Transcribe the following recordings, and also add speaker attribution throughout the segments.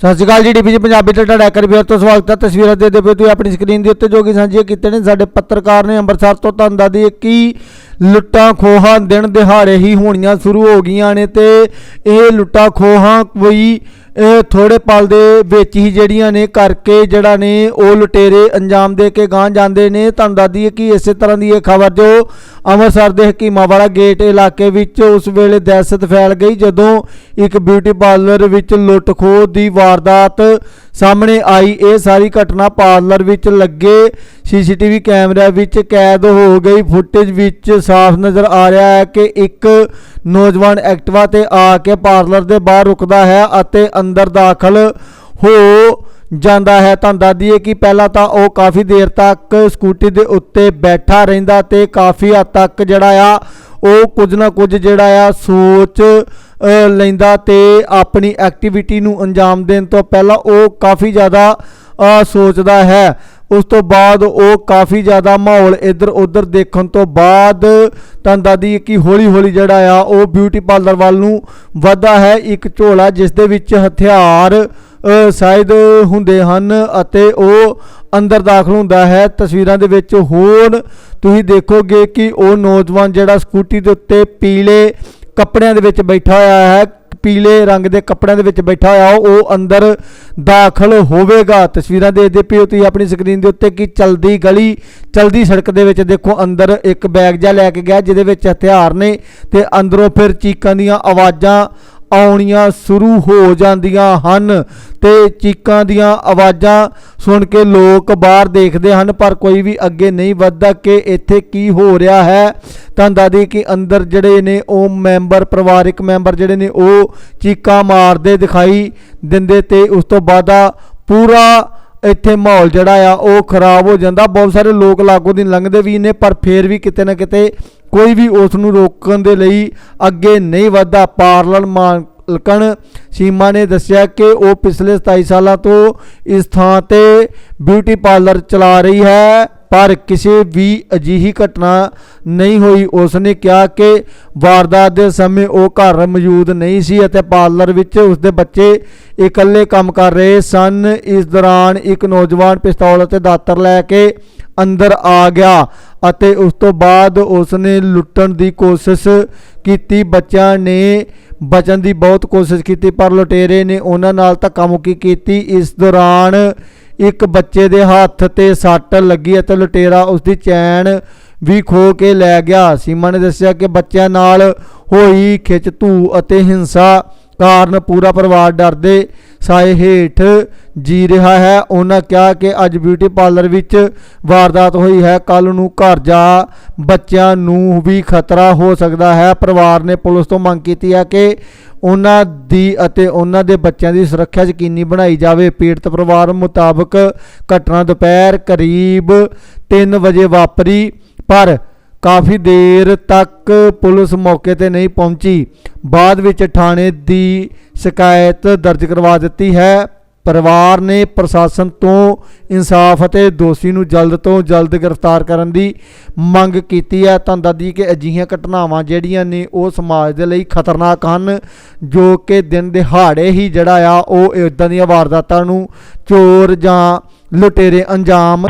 Speaker 1: ਸਤਿ ਸ਼੍ਰੀ ਅਕਾਲ ਜੀ, ਡੀਪੀ ਜੀ, ਪੰਜਾਬੀ ਤੇ ਤੁਹਾਡਾ ਇੱਕ ਵਾਰ ਤੋਂ ਸਵਾਗਤ ਹੈ। ਤਸਵੀਰਾਂ ਦੇ ਦੇ ਪਏ ਤੁਸੀਂ ਆਪਣੀ ਸਕਰੀਨ ਦੇ ਉੱਤੇ ਜੋ ਕਿ ਸਾਂਝੀਆਂ ਕੀਤੇ ਨੇ, ਸਾਡੇ ਪੱਤਰਕਾਰ ਨੇ ਅੰਮ੍ਰਿਤਸਰ ਤੋਂ ਤੁਹਾਨੂੰ ਦੱਸ ਦਈਏ ਲੁੱਟਾਂ ਖੋਹਾਂ ਦਿਨ ਦਿਹਾੜੇ ਹੀ ਹੋਣੀਆਂ ਸ਼ੁਰੂ ਹੋ ਗਈਆਂ ਨੇ ਤੇ ਇਹ ਲੁੱਟਾਂ ਖੋਹਾਂ ਕੋਈ ਇਹ ਥੋੜੇ ਪਲ ਦੇ ਵਿੱਚ ਹੀ ਜਿਹੜੀਆਂ ਨੇ ਕਰਕੇ ਜਿਹੜਾ ਨੇ ਉਹ ਲੁਟੇਰੇ ਅੰਜਾਮ ਦੇ ਕੇ ਗਾਂ ਜਾਂਦੇ ਨੇ। ਤੁਹਾਨੂੰ ਦੱਸਦੀ ਹੈ ਕਿ ਇਸੇ ਤਰ੍ਹਾਂ ਦੀ ਇਹ ਖਬਰ ਜੋ ਅੰਮ੍ਰਿਤਸਰ ਦੇ ਹਕੀਮਾਂ ਵਾਲਾ ਗੇਟ ਇਲਾਕੇ ਵਿੱਚ ਉਸ ਵੇਲੇ ਦਹਿਸ਼ਤ ਫੈਲ ਗਈ ਜਦੋਂ ਇੱਕ ਬਿਊਟੀ ਪਾਰਲਰ ਵਿੱਚ ਲੁੱਟ ਖੋਹ ਦੀ ਵਾਰਦਾਤ ਸਾਹਮਣੇ ਆਈ। ਇਹ ਸਾਰੀ ਘਟਨਾ ਪਾਰਲਰ ਵਿੱਚ ਲੱਗੇ। ਸੀਸੀਟੀਵੀ ਕੈਮਰਿਆਂ ਵਿੱਚ ਕੈਦ ਹੋ ਗਈ। ਫੁਟੇਜ ਵਿੱਚ ਸਾਫ਼ ਨਜ਼ਰ ਆ ਰਿਹਾ ਹੈ ਕਿ ਇੱਕ ਨੌਜਵਾਨ ਐਕਟਿਵਾ ਤੇ ਆ ਕੇ ਪਾਰਲਰ ਦੇ ਬਾਹਰ ਰੁਕਦਾ ਹੈ ਅਤੇ ਅੰਦਰ ਦਾਖਲ ਹੋ ਜਾਂਦਾ ਹੈ। ਤਾਂ ਦੱਸਦੀਏ ਕਿ ਪਹਿਲਾਂ ਤਾਂ ਉਹ ਕਾਫੀ ਦੇਰ ਤੱਕ ਸਕੂਟੀ ਦੇ ਉੱਤੇ ਬੈਠਾ ਰਹਿੰਦਾ ਤੇ ਕਾਫੀ ਹੱਦ ਤੱਕ ਜਿਹੜਾ ਆ, ਉਹ ਕੁਝ ਨਾ ਕੁਝ ਜਿਹੜਾ ਆ ਸੋਚ ਲੈਂਦਾ ਤੇ ਆਪਣੀ ਐਕਟੀਵਿਟੀ ਨੂੰ ਅੰਜਾਮ ਦੇਣ ਤੋਂ ਪਹਿਲਾਂ ਉਹ ਕਾਫੀ ਜ਼ਿਆਦਾ ਸੋਚਦਾ ਹੈ। ਉਸ ਤੋਂ ਬਾਅਦ ਉਹ ਕਾਫੀ ਜ਼ਿਆਦਾ ਮਾਹੌਲ ਇੱਧਰ ਉੱਧਰ ਦੇਖਣ ਤੋਂ ਬਾਅਦ ਤਾਂ ਦਾਦੀ ਕਿ ਹੌਲੀ ਹੌਲੀ ਜਿਹੜਾ ਆ, ਉਹ ਬਿਊਟੀ ਪਾਰਲਰ ਵੱਲ ਨੂੰ ਵਧਦਾ ਹੈ। ਇੱਕ ਝੋਲਾ ਜਿਸ ਦੇ ਵਿੱਚ ਹਥਿਆਰ ਸ਼ਾਇਦ ਹੁੰਦੇ ਹਨ ਅਤੇ ਉਹ ਅੰਦਰ ਦਾਖਲ ਹੁੰਦਾ ਹੈ। ਤਸਵੀਰਾਂ ਦੇ ਵਿੱਚ ਹੋਰ ਤੁਸੀਂ ਦੇਖੋਗੇ ਕਿ ਉਹ ਨੌਜਵਾਨ ਜਿਹੜਾ ਸਕੂਟੀ ਦੇ ਉੱਤੇ ਪੀਲੇ ਕੱਪੜਿਆਂ ਦੇ ਵਿੱਚ ਬੈਠਾ ਹੋਇਆ ਹੈ। ਪੀਲੇ ਰੰਗ ਦੇ ਕੱਪੜਿਆਂ ਦੇ ਵਿੱਚ ਬੈਠਾ ਹੋਇਆ, ਉਹ ਅੰਦਰ ਦਾਖਲ ਹੋਵੇਗਾ। ਤਸਵੀਰਾਂ ਦੇਖਦੇ ਪਿਓ ਤੁਸੀਂ ਆਪਣੀ ਸਕਰੀਨ ਦੇ ਉੱਤੇ ਕਿ ਚਲਦੀ ਗਲੀ, ਚਲਦੀ ਸੜਕ ਦੇ ਵਿੱਚ ਦੇਖੋ, ਅੰਦਰ ਇੱਕ ਬੈਗ ਜਿਹਾ ਲੈ ਕੇ ਗਿਆ, ਜਿਹਦੇ ਵਿੱਚ ਹਥਿਆਰ ਨੇ ਤੇ ਅੰਦਰੋਂ ਫਿਰ ਚੀਕਾਂ ਦੀਆਂ ਆਵਾਜ਼ਾਂ ਆਉਣੀਆਂ ਸ਼ੁਰੂ ਹੋ ਜਾਂਦੀਆਂ ਹਨ ਤੇ ਚੀਕਾਂ ਦੀਆਂ ਆਵਾਜ਼ਾਂ ਸੁਣ ਕੇ ਲੋਕ ਬਾਹਰ ਦੇਖਦੇ ਹਨ, ਪਰ ਕੋਈ ਵੀ ਅੱਗੇ ਨਹੀਂ ਵੱਧਦਾ ਕਿ ਇੱਥੇ ਕੀ ਹੋ ਰਿਹਾ ਹੈ। ਤਾਂ ਦਾਦੀ ਕਿ ਅੰਦਰ ਜਿਹੜੇ ਨੇ ਉਹ ਮੈਂਬਰ, ਪਰਿਵਾਰਿਕ ਮੈਂਬਰ ਜਿਹੜੇ ਨੇ ਉਹ ਚੀਕਾਂ ਮਾਰਦੇ ਦਿਖਾਈ ਦਿੰਦੇ ਤੇ ਉਸ ਤੋਂ ਬਾਅਦ ਪੂਰਾ ਇੱਥੇ ਮਾਹੌਲ ਜਿਹੜਾ ਆ ਉਹ ਖਰਾਬ ਹੋ ਜਾਂਦਾ। ਬਹੁਤ ਸਾਰੇ ਲੋਕ ਲਾਗੋ ਦੀ ਲੰਘਦੇ ਵੀ ਨੇ, ਪਰ ਫੇਰ ਵੀ ਕਿਤੇ ਨਾ ਕਿਤੇ ਕੋਈ ਵੀ ਉਸ ਨੂੰ ਰੋਕਣ ਦੇ ਲਈ ਅੱਗੇ ਨਹੀਂ ਵਧਦਾ। ਪਾਰਲਰ ਮਾਲਕਣ ਸੀਮਾ ਨੇ ਦੱਸਿਆ ਕਿ ਉਹ ਪਿਛਲੇ 27 ਸਾਲਾਂ ਤੋਂ ਇਸ ਥਾਂ ਤੇ ਬਿਊਟੀ ਪਾਰਲਰ ਚਲਾ ਰਹੀ ਹੈ, ਪਰ ਕਿਸੇ ਵੀ ਅਜਿਹੀ ਘਟਨਾ ਨਹੀਂ ਹੋਈ। ਉਸ ਨੇ ਕਿਹਾ ਕਿ ਵਾਰਦਾਤ ਦੇ ਸਮੇਂ ਉਹ ਘਰ ਮੌਜੂਦ ਨਹੀਂ ਸੀ ਅਤੇ ਪਾਰਲਰ ਵਿੱਚ ਉਸਦੇ ਬੱਚੇ ਇਕੱਲੇ ਕੰਮ ਕਰ ਰਹੇ ਸਨ। ਇਸ ਦੌਰਾਨ ਇੱਕ ਨੌਜਵਾਨ ਪਿਸਤੌਲ ਅਤੇ ਦਾਤਰ ਲੈ ਕੇ ਅੰਦਰ ਆ ਗਿਆ। ਅਤੇ ਉਸ ਤੋਂ ਬਾਅਦ ਉਸ ਨੇ ਲੁੱਟਣ ਦੀ ਕੋਸ਼ਿਸ਼ ਕੀਤੀ। ਬੱਚਿਆਂ ਨੇ ਬਚਣ ਦੀ ਬਹੁਤ ਕੋਸ਼ਿਸ਼ ਕੀਤੀ, ਪਰ ਲੁਟੇਰੇ ਨੇ ਉਹਨਾਂ ਨਾਲ ਧੱਕਾ ਮੁੱਕੀ ਕੀਤੀ। ਇਸ ਦੌਰਾਨ ਇੱਕ ਬੱਚੇ ਦੇ ਹੱਥ ਤੇ ਸੱਟ ਲੱਗੀ ਅਤੇ ਲੁਟੇਰਾ ਉਸ ਦੀ ਚੈਨ ਵੀ ਖੋ ਕੇ ਲੈ ਗਿਆ। ਸੀਮਾ ਨੇ ਦੱਸਿਆ ਕਿ ਬੱਚਿਆਂ ਨਾਲ ਹੋਈ ਖਿੱਚ, ਧੂ ਅਤੇ ਹਿੰਸਾ ਕਾਰਨ ਪੂਰਾ ਪਰਿਵਾਰ ਡਰਦੇ ਸਾਏ ਹੇਠ ਜੀ ਰਿਹਾ ਹੈ। ਉਹਨਾਂ ਕਿਹਾ ਕਿ ਅੱਜ ਬਿਊਟੀ ਪਾਰਲਰ ਵਿੱਚ ਵਾਰਦਾਤ ਹੋਈ ਹੈ। ਕੱਲ ਨੂੰ ਘਰ ਜਾ ਬੱਚਿਆਂ ਨੂੰ ਵੀ ਖਤਰਾ ਹੋ ਸਕਦਾ ਹੈ। ਪਰਿਵਾਰ ਨੇ ਪੁਲਿਸ ਤੋਂ ਮੰਗ ਕੀਤੀ ਹੈ ਕਿ ਉਹਨਾਂ ਦੀ ਅਤੇ ਉਹਨਾਂ ਦੇ ਬੱਚਿਆਂ ਦੀ ਸੁਰੱਖਿਆ ਯਕੀਨੀ ਬਣਾਈ ਜਾਵੇ। ਪੀੜਤ ਪਰਿਵਾਰ ਮੁਤਾਬਕ ਘਟਨਾ ਦੁਪਹਿਰ ਕਰੀਬ 3 ਵਜੇ ਵਾਪਰੀ, ਪਰ ਕਾਫੀ ਦੇਰ ਤੱਕ ਪੁਲਿਸ ਮੌਕੇ ਤੇ ਨਹੀਂ ਪਹੁੰਚੀ। ਬਾਅਦ ਵਿੱਚ ਥਾਣੇ ਦੀ ਸ਼ਿਕਾਇਤ ਦਰਜ ਕਰਵਾ ਦਿੱਤੀ ਹੈ। ਪਰਿਵਾਰ ਨੇ ਪ੍ਰਸ਼ਾਸਨ ਤੋਂ ਇਨਸਾਫ ਅਤੇ ਦੋਸ਼ੀ ਨੂੰ ਜਲਦ ਤੋਂ ਜਲਦ ਗ੍ਰਿਫਤਾਰ ਕਰਨ ਦੀ ਮੰਗ ਕੀਤੀ ਹੈ। ਤਾਂ ਦੱਸਦੀ ਕਿ ਅਜਿਹੀਆਂ ਘਟਨਾਵਾਂ ਜਿਹੜੀਆਂ ਨੇ ਉਹ ਸਮਾਜ ਦੇ ਲਈ ਖਤਰਨਾਕ ਹਨ, ਜੋ ਕਿ ਦਿਨ ਦਿਹਾੜੇ ਹੀ ਜਿਹੜਾ ਆ, ਉਹ ਇਦਾਂ ਦੀਆਂ ਵਾਰਦਾਤਾਂ ਨੂੰ ਚੋਰ ਜਾਂ ਲੁਟੇਰੇ ਅੰਜਾਮ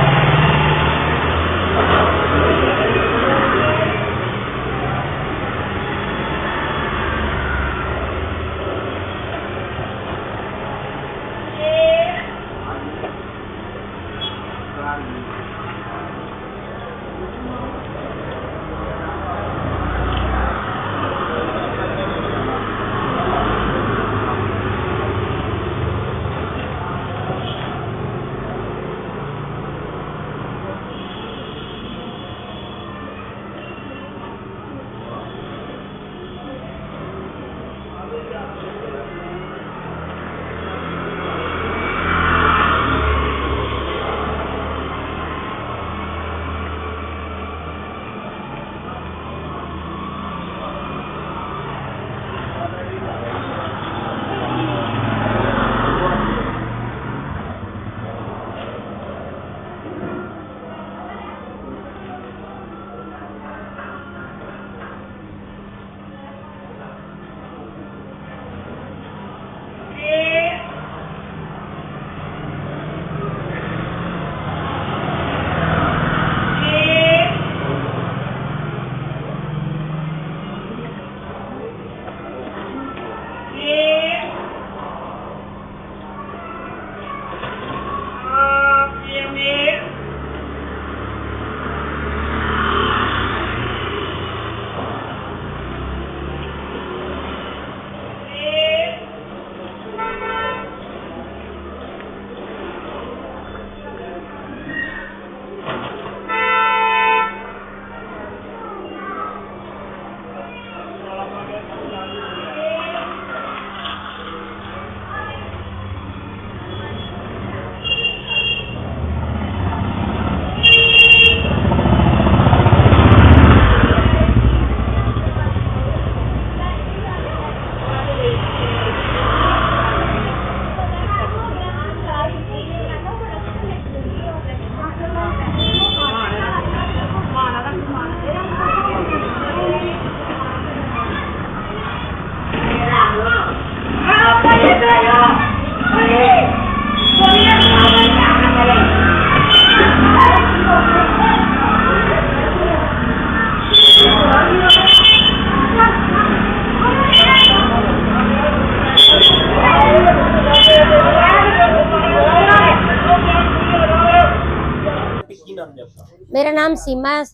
Speaker 2: ਮੇਰਾ ਨਾਮ ਸੀਮਾ ਹੈ।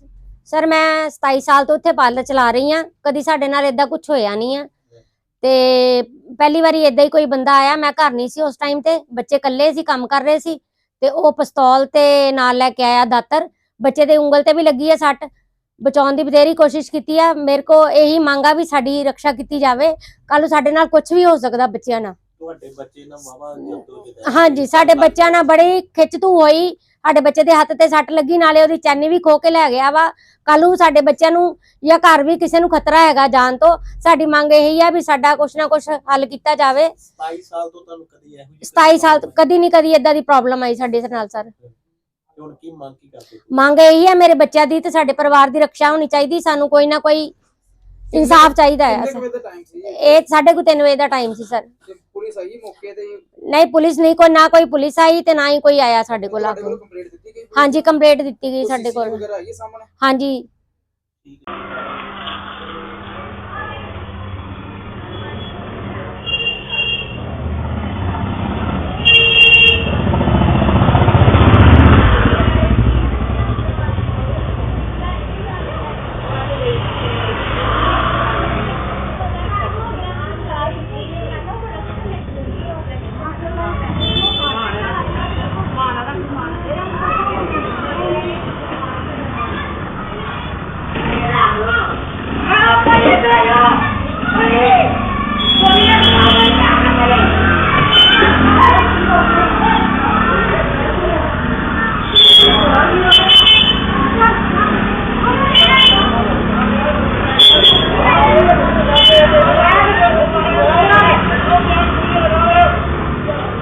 Speaker 2: ਸਰ ਮੈਂ 27 ਸਾਲ ਤੋਂ ਇੱਥੇ ਪਾਰਲਰ ਚਲਾ ਰਹੀ ਹਾਂ। ਕਦੀ ਸਾਡੇ ਨਾਲ ਇਦਾਂ ਕੁਝ ਹੋਇਆ ਨਹੀਂ ਆ ਤੇ ਪਹਿਲੀ ਵਾਰੀ ਇਦਾਂ ਹੀ ਕੋਈ ਬੰਦਾ ਆਇਆ। ਮੈਂ ਘਰ ਨਹੀਂ ਸੀ ਉਸ ਟਾਈਮ ਤੇ। ਬੱਚੇ ਇਕੱਲੇ ਸੀ ਕੰਮ ਕਰ ਰਹੇ ਸੀ। ਤੇ ਉਹ ਪਿਸਤੌਲ ਤੇ ਨਾਲ ਲੈ ਕੇ ਆਇਆ ਦਾਤਰ। ਬੱਚੇ ਦੇ ਉਂਗਲ ਤੇ ਵੀ ਲੱਗੀ ਹੈ ਸੱਟ। ਬਚਾਉਣ ਦੀ ਬਥੇਰੀ ਕੋਸ਼ਿਸ਼ ਕੀਤੀ ਆ। ਮੇਰੇ ਕੋ ਇਹੀ ਮੰਗਾ ਵੀ ਸਾਡੀ ਰੱਖਿਆ ਕੀਤੀ ਜਾਵੇ। ਕੱਲ ਨੂੰ ਸਾਡੇ ਨਾਲ ਕੁਝ ਵੀ ਹੋ ਸਕਦਾ ਬੱਚਿਆਂ ਨਾਲ।
Speaker 3: ਤੁਹਾਡੇ ਬੱਚੇ ਨਾਲ ਜਦੋਂ
Speaker 2: ਹਾਂਜੀ ਸਾਡੇ ਬੱਚਿਆਂ ਨਾਲ ਬੜੀ ਖਿੱਚਤੂ ਹੋਈ। ਸਾਡੇ ਬੱਚੇ ਦੇ ਹੱਥ ਤੇ ਸੱਟ ਲੱਗੀ ਨਾਲੇ ਉਹਦੀ ਚੈਨੀ ਵੀ ਖੋ ਕੇ ਲੈ ਗਿਆ ਵਾ। ਕੱਲ ਨੂੰ ਸਾਡੇ ਬੱਚਿਆਂ ਨੂੰ ਜਾਂ ਘਰ ਵੀ ਕਿਸੇ ਨੂੰ ਖਤਰਾ ਹੈਗਾ ਜਾਨ ਤੋਂ ਸਾਡੀ ਮੰਗ ਇਹੀ ਆ ਵੀ ਸਾਡਾ ਕੁਛ ਨਾ ਕੁਛ ਹੱਲ ਕੀਤਾ ਜਾਵੇ।
Speaker 3: 27 ਸਾਲ ਤੋਂ ਤੁਹਾਨੂੰ ਕਦੀ ਇਹੋ ਜਿਹੀ
Speaker 2: 27 ਸਾਲ ਤੋਂ ਕਦੀ ਨਹੀਂ ਕਦੀ ਇਦਾਂ ਦੀ ਪ੍ਰੋਬਲਮ ਆਈ ਸਾਡੇ ਨਾਲ ਸਰ।
Speaker 3: ਹੁਣ ਕੀ ਮੰਗ ਕੀ ਕਰਦੇ?
Speaker 2: ਮੰਗ ਇਹੀ ਆ ਮੇਰੇ ਬੱਚਿਆਂ ਦੀ ਤੇ ਸਾਡੇ ਪਰਿਵਾਰ ਦੀ ਰੱਖਿਆ ਹੋਣੀ ਚਾਹੀਦੀ ਸਾਨੂੰ ਕੋਈ ਨਾ ਕੋਈ ਇਨਸਾਫ ਚਾਹੀਦਾ ਹੈ ਇਹ ਸਾਢੇ ਕੁ ਤਿੰਨ ਵਜੇ ਦਾ ਟਾਈਮ ਸੀ ਸਰ।
Speaker 4: ਪੁਲਿਸ ਆਈ ਮੌਕੇ ਤੇ?
Speaker 2: ਨਹੀਂ ਪੁਲਿਸ ਨਹੀਂ ਕੋਈ ਨਾ ਕੋਈ ਪੁਲਿਸ ਆਈ ਤੇ ਨਾ ਹੀ ਕੋਈ ਆਇਆ ਸਾਡੇ ਕੋਲ
Speaker 4: ਤੁਹਾਡੇ
Speaker 2: ਕੇ।
Speaker 4: ਕੋਲ ਕੰਪਲੇਂਟ ਦਿੱਤੀ ਗਈ
Speaker 2: ਹਾਂਜੀ ਕੰਪਲੇਂਟ ਦਿੱਤੀ ਗਈ ਸਾਡੇ ਕੋਲ।
Speaker 4: ਵਗੈਰਾ ਆਈ ਹੈ ਸਾਹਮਣੇ?
Speaker 2: ਹਾਂਜੀ।
Speaker 3: ਠੀਕ ਹੈ।